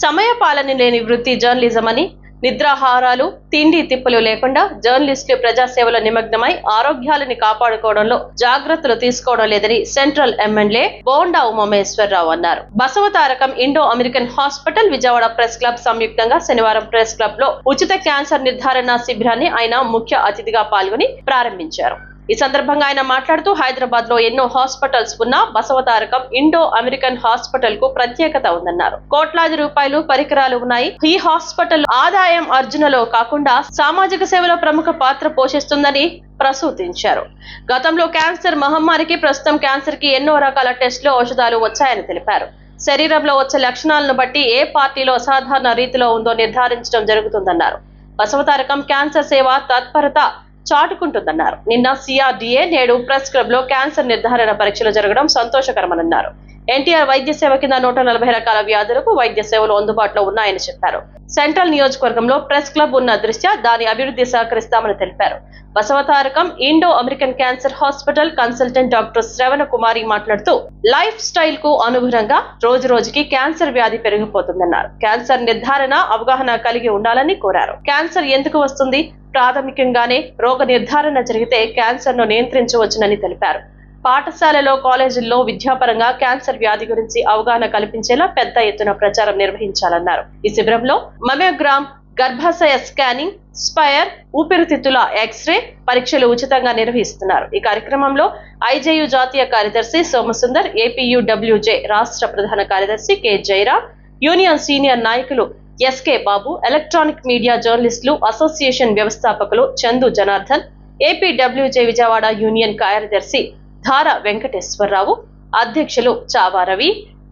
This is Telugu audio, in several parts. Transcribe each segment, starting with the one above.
సమయపాలన లేని వృత్తి జర్నలిజం అని నిద్రాహారాలు తిండి తిప్పలు లేకుండా జర్నలిస్టులు ప్రజాసేవలో నిమగ్నమై ఆరోగ్యాలని కాపాడుకోవడంలో జాగ్రత్తలు తీసుకోవడం లేదని సెంట్రల్ ఎమ్మెల్యే బోండా ఉమామేశ్వరరావు అన్నారు. Basavatarakam Indo American hospital Vijayawada press club సంయుక్తంగా శనివారం ప్రెస్ క్లబ్లో ఉచిత క్యాన్సర్ నిర్ధారణ శిబిరాన్ని ఆయన ముఖ్య అతిథిగా పాల్గొని ప్రారంభించారు. ఈ సందర్భంగా ఆయన మాట్లాడుతూ హైదరాబాద్లో ఎన్నో హాస్పిటల్స్ ఉన్న బసవతారకం ఇండో అమెరికన్ హాస్పిటల్కు ప్రత్యేకత ఉందన్నారు. కోట్లాది రూపాయలు పరికరాలు ఉన్నాయి. ఈ హాస్పిటల్ ఆదాయం అర్జునలో కాకుండా సామాజిక సేవలో ప్రముఖ పాత్ర పోషిస్తుందని ప్రసూతించారు. గతంలో క్యాన్సర్ మహమ్మారికి ప్రస్తుతం క్యాన్సర్కి ఎన్నో రకాల టెస్టులు ఔషధాలు వచ్చాయని తెలిపారు. శరీరంలో వచ్చే లక్షణాలను బట్టి ఏ పార్టీలో అసాధారణ రీతిలో ఉందో నిర్ధారించడం జరుగుతుందన్నారు. బసవతారకం క్యాన్సర్ సేవ తత్పరత చాటుకుంటుందన్నారు. నిన్న సిఆర్డీఏ నేడు ప్రెస్ క్లబ్లో క్యాన్సర్ నిర్ధారణ పరీక్షలు జరగడం సంతోషకరమన్నారు ఎన్టీఆర్ వైద్య సేవ కింద నూట నలభై రకాల వ్యాధులకు వైద్య సేవలు అందుబాటులో ఉన్నాయని చెప్పారు. సెంట్రల్ నియోజకవర్గంలో ప్రెస్ క్లబ్ ఉన్న దృష్ట్యా దాని అభివృద్ధి సహకరిస్తామని తెలిపారు. Basavatarakam Indo American cancer hospital consultant doctor Shravana Kumari మాట్లాడుతూ లైఫ్ స్టైల్కు అనుగుణంగా రోజు రోజుకి క్యాన్సర్ వ్యాధి పెరిగిపోతుందన్నారు. క్యాన్సర్ నిర్ధారణ అవగాహన కలిగి ఉండాలని కోరారు. క్యాన్సర్ ఎందుకు వస్తుంది? ప్రాథమికంగానే రోగ నిర్ధారణ జరిగితే క్యాన్సర్ను నియంత్రించవచ్చునని తెలిపారు. పాఠశాలలో కాలేజీల్లో విద్యాపరంగా క్యాన్సర్ వ్యాధి గురించి అవగాహన కల్పించేలా పెద్ద ఎత్తున ప్రచారం నిర్వహించాలన్నారు. ఈ శిబిరంలో మమోగ్రామ్ గర్భాశయ స్కానింగ్ స్పైర్ ఊపిరితిత్తుల ఎక్స్రే పరీక్షలు ఉచితంగా నిర్వహిస్తున్నారు. ఈ కార్యక్రమంలో ఐజేయు జాతీయ కార్యదర్శి సోమసుందర్ ఏపీయూడబ్ల్యూజే రాష్ట్ర ప్రధాన కార్యదర్శి కె. జైరాం యూనియన్ సీనియర్ నాయకులు ఎస్కే బాబు ఎలక్ట్రానిక్ మీడియా జర్నలిస్టులు అసోసియేషన్ వ్యవస్థాపకులు చందు జనార్దన్ ఏపీడబ్ల్యూజే విజయవాడ యూనియన్ కార్యదర్శి ధార వెంకటేశ్వరరావు అధ్యక్షులు చావారవి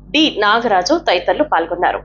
డి నాగరాజు తదితరులు పాల్గొన్నారు.